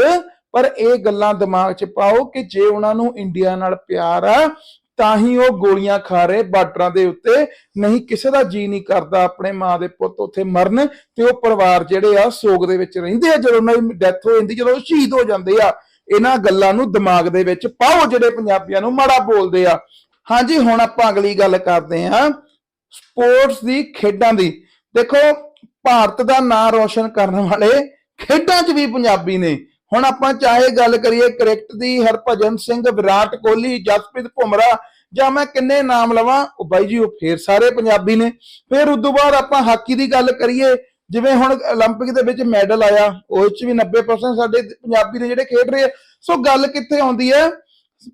ਪਰ ਇਹ ਗੱਲਾਂ ਦਿਮਾਗ 'ਚ ਪਾਓ ਕਿ ਜੇ ਉਹਨਾਂ ਨੂੰ ਇੰਡੀਆ ਨਾਲ ਪਿਆਰ ਆ, ਤਾਂ ਹੀ ਉਹ ਗੋਲੀਆਂ ਖਾ ਰਹੇ ਬਾਰਡਰਾਂ ਦੇ ਉੱਤੇ। ਨਹੀਂ, ਕਿਸੇ ਦਾ ਜੀ ਨਹੀਂ ਕਰਦਾ ਆਪਣੇ ਮਾਂ ਦੇ ਪੁੱਤ ਉੱਥੇ ਮਰਨ ਤੇ ਉਹ ਪਰਿਵਾਰ ਜਿਹੜੇ ਆ ਸੋਗ ਦੇ ਵਿੱਚ ਰਹਿੰਦੇ ਆ। ਜਦੋਂ ਉਹਨਾਂ ਦੀ ਡੈਥ ਹੋ ਜਾਂਦੀ, ਜਦੋਂ ਉਹ ਸ਼ਹੀਦ ਹੋ ਜਾਂਦੇ ਆ ਇਹਨਾਂ ਗੱਲਾਂ ਨੂੰ ਦਿਮਾਗ ਦੇ ਵਿੱਚ ਪਾਓ ਜਿਹੜੇ ਪੰਜਾਬੀਆਂ ਨੂੰ ਮਾੜਾ ਬੋਲਦੇ ਆ। ਹਾਂਜੀ, ਹੁਣ ਆਪਾਂ ਅਗਲੀ ਗੱਲ ਕਰਦੇ ਹਾਂ। ਸਪੋਰਟਸ ਦੀ, ਖੇਡਾਂ ਦੀ। ਦੇਖੋ, ਭਾਰਤ ਦਾ ਨਾਂ ਰੋਸ਼ਨ ਕਰਨ ਵਾਲੇ ਖੇਡਾਂ 'ਚ ਵੀ ਪੰਜਾਬੀ ਨੇ। ਹੁਣ ਆਪਾਂ ਚਾਹੇ ਗੱਲ ਕਰੀਏ ਕ੍ਰਿਕਟ ਦੀ, ਹਰਭਜਨ ਸਿੰਘ, ਵਿਰਾਟ ਕੋਹਲੀ, ਜਸਪ੍ਰੀਤ ਭੁਮਰਾ, ਜਾਂ ਮੈਂ ਕਿੰਨੇ ਨਾਮ ਲਵਾਂ, ਉਹ ਬਾਈ ਜੀ, ਉਹ ਫੇਰ ਸਾਰੇ ਪੰਜਾਬੀ ਨੇ। ਫਿਰ ਤੋਂ ਬਾਅਦ ਆਪਾਂ ਹਾਕੀ ਦੀ ਗੱਲ ਕਰੀਏ। ਜਿਵੇਂ ਹੁਣ 올림픽 ਦੇ ਵਿੱਚ ਮੈਡਲ ਆਇਆ ਉਹ 'ਚ ਵੀ 90% ਸਾਡੇ ਪੰਜਾਬੀ ਨੇ ਜਿਹੜੇ ਖੇਡ ਰਹੇ ਆ ਸੋ ਗੱਲ ਕਿੱਥੇ ਆਉਂਦੀ ਹੈ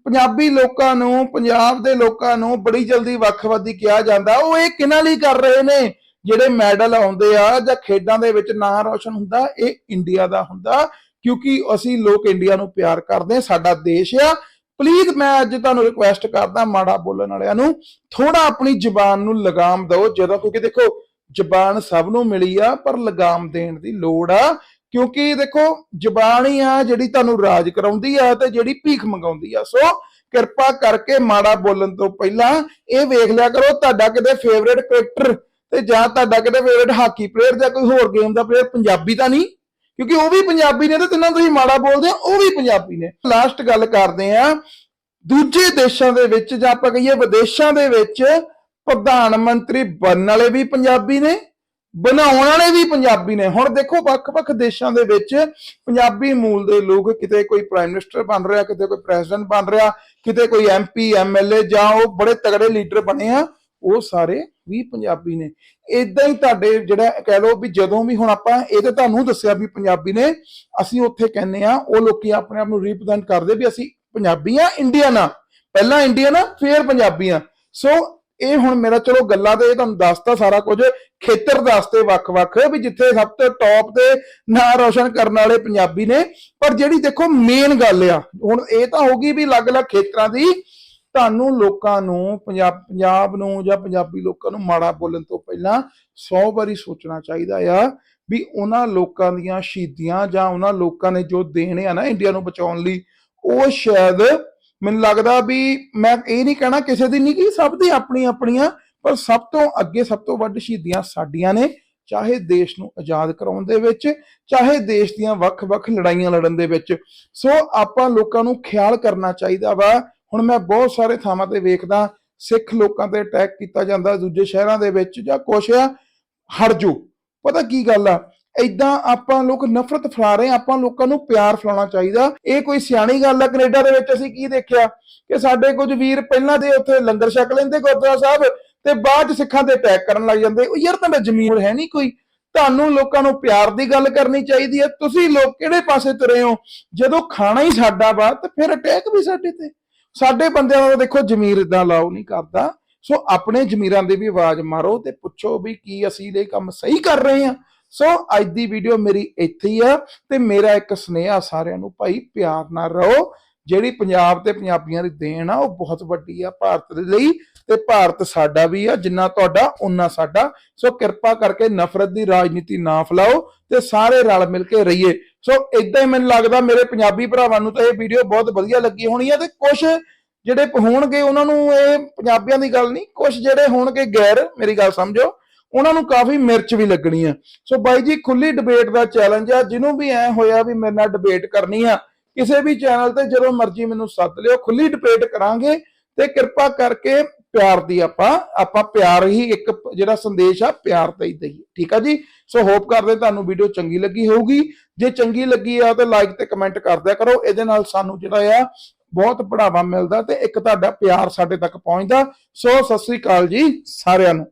ਪੰਜਾਬੀ ਲੋਕਾਂ ਨੂੰ ਪੰਜਾਬ ਦੇ ਲੋਕਾਂ ਨੂੰ ਬੜੀ ਜਲਦੀ ਵੱਖਵਾਦੀ ਕਿਹਾ ਜਾਂਦਾ ਉਹ ਇਹ ਕਿਹਨਾਂ ਲਈ ਕਰ ਰਹੇ ਨੇ ਜਿਹੜੇ ਮੈਡਲ ਆਉਂਦੇ ਆ ਜਾਂ ਖੇਡਾਂ ਦੇ ਵਿੱਚ ਨਾਂ ਰੋਸ਼ਨ ਹੁੰਦਾ ਇਹ ਇੰਡੀਆ ਦਾ ਹੁੰਦਾ ਕਿਉਂਕਿ ਅਸੀਂ ਲੋਕ ਇੰਡੀਆ ਨੂੰ ਪਿਆਰ ਕਰਦੇ ਹਾਂ ਸਾਡਾ ਦੇਸ਼ ਆ ਪਲੀਜ਼ ਮੈਂ ਅੱਜ ਤੁਹਾਨੂੰ ਰਿਕੁਐਸਟ ਕਰਦਾ ਮਾੜਾ ਬੋਲਣ ਵਾਲਿਆਂ ਨੂੰ ਥੋੜਾ ਆਪਣੀ ਜ਼ੁਬਾਨ ਨੂੰ ਲਗਾਮ ਦਿਓ ਜਦੋਂ ਕਿਉਂਕਿ ਦੇਖੋ ਜਬਾਨ ਸਭ ਨੂੰ ਮਿਲੀ ਆ, ਪਰ ਲਗਾਮ ਦੇਣ ਦੀ ਲੋੜ ਆ, ਕਿਉਂਕਿ ਦੇਖੋ, ਜ਼ੁਬਾਨ ਹੀ ਆ ਜਿਹੜੀ ਤੁਹਾਨੂੰ ਰਾਜ ਕਰਾਉਂਦੀ ਆ ਤੇ ਜਿਹੜੀ ਭੀਖ ਮੰਗਾਉਂਦੀ ਆ। ਸੋ ਕਿਰਪਾ ਕਰਕੇ ਮਾੜਾ ਬੋਲਣ ਤੋਂ ਪਹਿਲਾਂ ਇਹ ਵੇਖ ਲਿਆ ਕਰੋ, ਤੁਹਾਡਾ ਕਿਤੇ ਫੇਵਰੇਟ ਕ੍ਰਿਕਟਰ ਤੇ ਜਾਂ ਤੁਹਾਡਾ ਕਿਤੇ ਫੇਵਰੇਟ ਹਾਕੀ ਪਲੇਅਰ ਜਾਂ ਕੋਈ ਹੋਰ ਗੇਮ ਦਾ ਪਲੇਅਰ ਪੰਜਾਬੀ ਤਾਂ ਨਹੀਂ, ਕਿਉਂਕਿ ਉਹ ਵੀ ਪੰਜਾਬੀ ਨੇ ਤੇ ਤਿੰਨਾਂ ਤੁਸੀਂ ਮਾੜਾ ਬੋਲਦੇ ਹੋ, ਉਹ ਵੀ ਪੰਜਾਬੀ ਨੇ। ਲਾਸਟ ਗੱਲ ਕਰਦੇ ਆ, ਦੂਜੇ ਦੇਸ਼ਾਂ ਦੇ ਵਿੱਚ ਜਾਂ ਆਪਾਂ ਕਹੀਏ ਵਿਦੇਸ਼ਾਂ ਦੇ ਵਿੱਚ ਪ੍ਰਧਾਨ ਮੰਤਰੀ ਬਣਨ ਵਾਲੇ ਵੀ ਪੰਜਾਬੀ ਨੇ, ਬਣਾਉਣ ਵਾਲੇ ਵੀ ਪੰਜਾਬੀ ਨੇ। ਹੁਣ ਦੇਖੋ, ਵੱਖ-ਵੱਖ ਦੇਸ਼ਾਂ ਦੇ ਵਿੱਚ ਪੰਜਾਬੀ ਮੂਲ ਦੇ ਲੋਕ ਕਿਤੇ ਕੋਈ ਪ੍ਰਾਈਮ ਮਿਨਿਸਟਰ ਬਣ ਰਿਹਾ, ਕਿਤੇ ਕੋਈ ਪ੍ਰੈਜ਼ੀਡੈਂਟ ਬਣ ਰਿਹਾ, ਕਿਤੇ ਕੋਈ ਐਮਪੀ ਐਮਐਲਏ ਜਾਂ ਉਹ ਬੜੇ ਤਗੜੇ ਲੀਡਰ ਬਣੇ ਆ, ਉਹ ਸਾਰੇ ਵੀ ਪੰਜਾਬੀ ਨੇ। ਇਦਾਂ ਹੀ ਤੁਹਾਡੇ ਜਿਹੜਾ ਕਹਿ ਲਓ ਵੀ ਜਦੋਂ ਵੀ ਹੁਣ ਆਪਾਂ ਇਹ ਤਾਂ ਤੁਹਾਨੂੰ ਦੱਸਿਆ ਵੀ ਪੰਜਾਬੀ ਨੇ, ਅਸੀਂ ਉੱਥੇ ਕਹਿੰਨੇ ਆ, ਉਹ ਲੋਕੀ ਆਪਣੇ ਆਪ ਨੂੰ ਰਿਪਰੈਜ਼ੈਂਟ ਕਰਦੇ ਵੀ ਅਸੀਂ ਪੰਜਾਬੀ ਆ ਇੰਡੀਅਨ ਆ। ਪਹਿਲਾਂ ਇੰਡੀਅਨ ਆ, ਫਿਰ ਪੰਜਾਬੀ ਆ। ਸੋ ਇਹ ਹੁਣ ਮੇਰਾ ਚਲੋ ਗੱਲਾਂ ਤੇ ਇਹ ਤੁਹਾਨੂੰ ਦੱਸਤਾ ਸਾਰਾ ਕੁਝ, ਖੇਤਰ ਦੱਸਤੇ ਵੱਖ-ਵੱਖ, ਵੀ ਜਿੱਥੇ ਸਭ ਤੋਂ ਟੌਪ ਤੇ ਨਾਂ ਰੋਸ਼ਨ ਕਰਨ ਵਾਲੇ ਪੰਜਾਬੀ ਨੇ। ਪਰ ਜਿਹੜੀ ਦੇਖੋ ਮੇਨ ਗੱਲ ਆ, ਹੁਣ ਇਹ ਤਾਂ ਹੋਗੀ ਵੀ ਅਲੱਗ-ਅਲੱਗ ਖੇਤਰਾਂ ਦੀ, ਤੁਹਾਨੂੰ ਲੋਕਾਂ ਨੂੰ ਪੰਜਾਬ ਪੰਜਾਬ ਨੂੰ ਜਾਂ ਪੰਜਾਬੀ ਲੋਕਾਂ ਨੂੰ ਮਾੜਾ ਬੋਲਣ ਤੋਂ ਪਹਿਲਾਂ 100 ਵਾਰੀ ਸੋਚਣਾ ਚਾਹੀਦਾ ਆ ਵੀ ਉਹਨਾਂ ਲੋਕਾਂ ਦੀਆਂ ਸ਼ਹੀਦੀਆਂ ਜਾਂ ਉਹਨਾਂ ਲੋਕਾਂ ਨੇ ਜੋ ਦੇਣੇ ਆ ਨਾ ਇੰਡੀਆ ਨੂੰ ਬਚਾਉਣ ਲਈ, ਉਹ ਸ਼ਾਇਦ ਮੈਨੂੰ ਲੱਗਦਾ ਵੀ ਮੈਂ ਇਹ ਨਹੀਂ ਕਹਿਣਾ ਕਿਸੇ ਦੀ ਨਹੀਂ ਕਿ ਸਭ ਦੀ ਆਪਣੀ ਆਪਣੀਆਂ, ਪਰ ਸਭ ਤੋਂ ਅੱਗੇ ਸਭ ਤੋਂ ਵੱਡ ਸ਼ਹੀਦੀਆਂ ਸਾਡੀਆਂ ਨੇ, ਚਾਹੇ ਦੇਸ਼ ਨੂੰ ਆਜ਼ਾਦ ਕਰਾਉਣ ਦੇ ਵਿੱਚ, ਚਾਹੇ ਦੇਸ਼ ਦੀਆਂ ਵੱਖ-ਵੱਖ ਲੜਾਈਆਂ ਲੜਨ ਦੇ ਵਿੱਚ। ਸੋ ਆਪਾਂ ਲੋਕਾਂ ਨੂੰ ਖਿਆਲ ਕਰਨਾ ਚਾਹੀਦਾ ਵਾ। ਹੁਣ ਮੈਂ ਬਹੁਤ ਸਾਰੇ ਥਾਵਾਂ ਤੇ ਵੇਖਦਾ, ਸਿੱਖ ਲੋਕਾਂ ਤੇ ਅਟੈਕ ਕੀਤਾ ਜਾਂਦਾ, ਦੂਜੇ ਸ਼ਹਿਰਾਂ ਦੇ ਵਿੱਚ ਜਾਂ ਕੁਛ ਆ, ਹਟ ਜੋ ਪਤਾ ਕੀ ਗੱਲ ਆ? ਐਦਾਂ ਆਪਾਂ ਲੋਕ ਨਫ਼ਰਤ ਫੈਲਾ ਰਹੇ ਆਪਾਂ ਲੋਕਾਂ ਨੂੰ ਪਿਆਰ ਫੈਲਾਉਣਾ ਚਾਹੀਦਾ। ਇਹ ਕੋਈ ਸਿਆਣੀ ਗੱਲ ਆ, ਕੈਨੇਡਾ ਦੇ ਵਿੱਚ ਅਸੀਂ ਕੀ ਦੇਖਿਆ? ਕਿ ਸਾਡੇ ਕੁਝ ਵੀਰ ਪਹਿਲਾਂ ਦੇ ਉੱਥੇ ਲੰਗਰ ਛਕ ਲੈਂਦੇ ਗੁਰਦੁਆਰਾ ਸਾਹਿਬ ਤੇ ਬਾਅਦ ਚ ਸਿੱਖਾਂ ਤੇ ਅਟੈਕ ਕਰਨ ਲੱਗ ਜਾਂਦੇ। ਉਹ ਯਾਰ ਤੁਹਾਡਾ ਜ਼ਮੀਨ ਹੈ ਨਹੀਂ ਕੋਈ। ਤੁਹਾਨੂੰ ਲੋਕਾਂ ਨੂੰ ਪਿਆਰ ਦੀ ਗੱਲ ਕਰਨੀ ਚਾਹੀਦੀ ਹੈ। ਤੁਸੀਂ ਲੋਕ ਕਿਹੜੇ ਪਾਸੇ ਤੁਰੇ ਹੋ? ਜਦੋਂ ਖਾਣਾ ਹੀ ਸਾਡਾ ਵਾ, ਤੇ ਫਿਰ ਅਟੈਕ ਵੀ ਸਾਡੇ ਤੇ। ਸਾਡੇ ਬੰਦਿਆਂ ਦਾ ਦੇਖੋ, ਜ਼ਮੀਰ ਇਦਾਂ ਲਾਓ ਨਹੀਂ ਕਰਦਾ। ਸੋ ਆਪਣੇ ਜ਼ਮੀਰਾਂ ਦੀ ਵੀ ਆਵਾਜ਼ ਮਾਰੋ ਤੇ ਪੁੱਛੋ ਵੀ ਕੀ ਅਸੀਂ ਇਹ ਕੰਮ ਸਹੀ ਕਰ ਰਹੇ ਹਾਂ। ਸੋ ਅੱਜ ਦੀ ਵੀਡੀਓ ਮੇਰੀ ਇੱਥੇ ਹੀ ਆ ਤੇ ਮੇਰਾ ਇੱਕ ਸੁਨੇਹਾ ਸਾਰਿਆਂ ਨੂੰ ਭਾਈ, ਪਿਆਰ ਨਾਲ ਰਹੋ। ਜਿਹੜੀ ਪੰਜਾਬ ਤੇ ਪੰਜਾਬੀਆਂ ਦੀ ਦੇਣ ਆ, ਉਹ ਬਹੁਤ ਵੱਡੀ ਆ ਭਾਰਤ ਦੇ ਲਈ ਤੇ ਭਾਰਤ ਸਾਡਾ ਵੀ ਆ, ਜਿੰਨਾ ਤੁਹਾਡਾ ਉਨਾ ਸਾਡਾ। ਸੋ ਕਿਰਪਾ ਕਰਕੇ ਨਫ਼ਰਤ ਦੀ ਰਾਜਨੀਤੀ ਨਾ ਫੈਲਾਓ ਤੇ ਸਾਰੇ ਰਲ ਮਿਲ ਕੇ ਰਹੀਏ। ਸੋ ਇਦਾਂ ਹੀ ਮੈਨੂੰ ਲੱਗਦਾ ਮੇਰੇ ਪੰਜਾਬੀ ਭਰਾਵਾਂ ਨੂੰ ਤਾਂ ਇਹ ਵੀਡੀਓ ਬਹੁਤ ਵਧੀਆ ਲੱਗੀ ਹੋਣੀ ਆ ਤੇ ਕੁਝ ਜਿਹੜੇ ਹੋਣਗੇ, ਉਹਨਾਂ ਨੂੰ ਇਹ ਪੰਜਾਬੀਆਂ ਦੀ ਗੱਲ ਨਹੀਂ ਕੁਝ ਜਿਹੜੇ ਹੋਣਗੇ ਗੈਰ, ਮੇਰੀ ਗੱਲ ਸਮਝੋ। ਉਹਨਾਂ ਨੂੰ ਕਾਫੀ ਮਿਰਚ ਵੀ ਲੱਗਣੀ ਆ। ਸੋ ਬਾਈ ਜੀ, ਖੁੱਲੀ ਡਿਬੇਟ ਦਾ ਚੈਲੰਜ ਆ। ਜਿਹਨੂੰ ਵੀ ਐ ਹੋਇਆ ਵੀ ਮੇਰੇ ਨਾਲ ਡਿਬੇਟ ਕਰਨੀ ਆ, ਕਿਸੇ ਵੀ ਚੈਨਲ ਤੇ ਜਦੋਂ ਮਰਜ਼ੀ ਮੈਨੂੰ ਸੱਦ ਲਿਓ। ਖੁੱਲੀ ਡਿਬੇਟ ਕਰਾਂਗੇ ਤੇ ਕਿਰਪਾ ਕਰਕੇ ਪਿਆਰ ਦੀ ਆਪਾਂ ਆਪਾਂ ਪਿਆਰ ਹੀ ਇੱਕ ਜਿਹੜਾ ਸੰਦੇਸ਼ ਆ, ਪਿਆਰ ਤੇ ਹੀ ਦਈਏ। ਠੀਕ ਆ ਜੀ? ਸੋ ਹੋਪ ਕਰਦੇ ਤੁਹਾਨੂੰ ਵੀਡੀਓ ਚੰਗੀ ਲੱਗੀ ਹੋਊਗੀ। ਜੇ ਚੰਗੀ ਲੱਗੀ ਆ ਤਾਂ ਲਾਈਕ ਤੇ ਕਮੈਂਟ ਕਰਦਿਆ ਕਰੋ। ਇਹਦੇ ਨਾਲ ਸਾਨੂੰ ਜਿਹੜਾ ਆ, ਬਹੁਤ ਬੜਾਵਾ ਮਿਲਦਾ ਤੇ ਇੱਕ ਤੁਹਾਡਾ ਪਿਆਰ ਸਾਡੇ ਤੱਕ ਪਹੁੰਚਦਾ। ਸੋ ਸਤਿ ਸ੍ਰੀ ਅਕਾਲ ਜੀ ਸਾਰਿਆਂ ਨੂੰ।